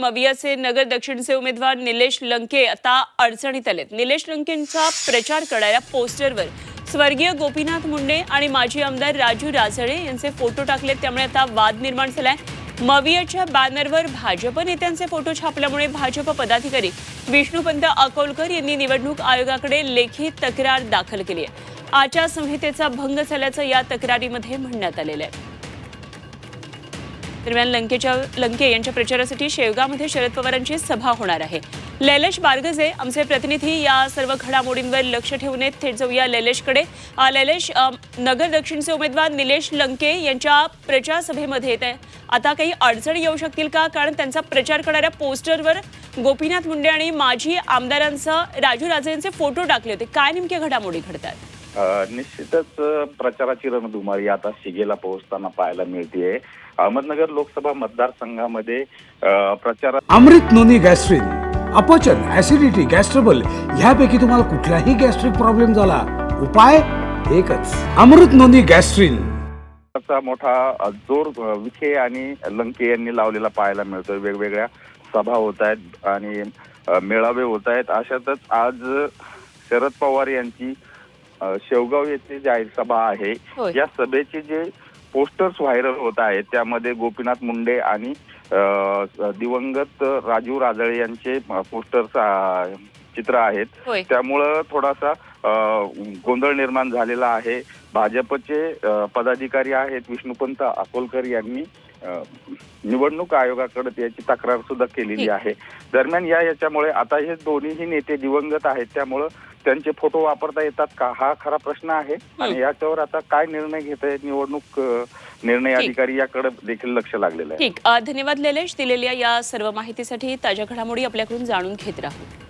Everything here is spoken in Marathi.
मवियाचे नगर दक्षिणचे उमेदवार निलेश लंके आता अडचणीत आलेत. निलेश लंकेंचा प्रचार करणाऱ्या पोस्टरवर स्वर्गीय गोपीनाथ मुंडे आणि माजी आमदार राजू राजळे यांचे फोटो टाकलेत. त्यामुळे आता वाद निर्माण झालाय. मवियाच्या बॅनरवर भाजप नेत्यांचे फोटो छापल्यामुळे भाजप पदाधिकारी विष्णुपंत अकोलकर यांनी निवडणूक आयोगाकडे लेखी तक्रार दाखल केली आहे. आचारसंहितेचा भंग झाल्याचं या तक्रारीमध्ये म्हणण्यात आलेलं आहे. दरम्यान लंकेच्या लंके यांच्या प्रचारासाठी शेवगावमध्ये शरद पवारांची सभा होणार आहे. लैलेश बारगजे आमचे प्रतिनिधी या सर्व घडामोडींवर लक्ष ठेवून आहेत थेट जाऊया लैलेशकडे. लैलेश नगर दक्षिणचे उमेदवार निलेश लंके यांच्या प्रचार सभेमध्ये आहे आता काही अडचणी येऊ शकतील का? कारण त्यांचा प्रचार करणाऱ्या पोस्टरवर गोपीनाथ मुंडे आणि माजी आमदारांचं राजू राजे यांचे फोटो टाकले होते. काय नेमक्या घडामोडी घडतात? निश्चितच प्रचाराची रणधुमाळी आता शिगेला पोहोचताना पाहायला मिळतेय. अहमदनगर लोकसभा मतदारसंघामध्ये प्रचार अमृत नोनी गॅस्ट्रिन अपचन ऍसिडिटी गॅस्ट्रबल ह्यापैकी तुम्हाला कुठलाही गॅस्ट्रिक प्रॉब्लेम झाला उपाय एकच. Amrut Noni Gastrin. चा मोठा जोर विखे आणि लंके यांनी लावलेला पाहायला मिळतोय. वेगवेगळ्या सभा होत आहेत आणि मेळावे होत आहेत. अशातच आज शरद पवार यांची शेवगाव येथे जाहीर सभा आहे. या सभेचे जे पोस्टर्स व्हायरल होत आहेत त्यामध्ये गोपीनाथ मुंडे आणि दिवंगत राजू राजळे यांचे पोस्टर्स चित्र आहेत त्यामुळं थोडासा गोंधळ निर्माण झालेला आहे भाजपचे पदाधिकारी आहेत विष्णुपंत अकोलकर यांनी निवडणूक आयोगाकडे याची तक्रार सुद्धा केलेली. आहे दरम्यान या याच्यामुळे आता हे दोन्हीही नेते दिवंगत आहेत त्यामुळं त्यांचे फोटो वापरता येतात का? हा खरा प्रश्न आहे. आणि याच्यावर आता काय निर्णय घेत आहेत निवडणूक निर्णय. अधिकारी याकडे देखील लक्ष लागलेलं आहे. ठीक. धन्यवाद लैलेश. दिलेल्या या सर्व माहितीसाठी ताज्या घडामोडी आपल्याकडून जाणून घेत राहू.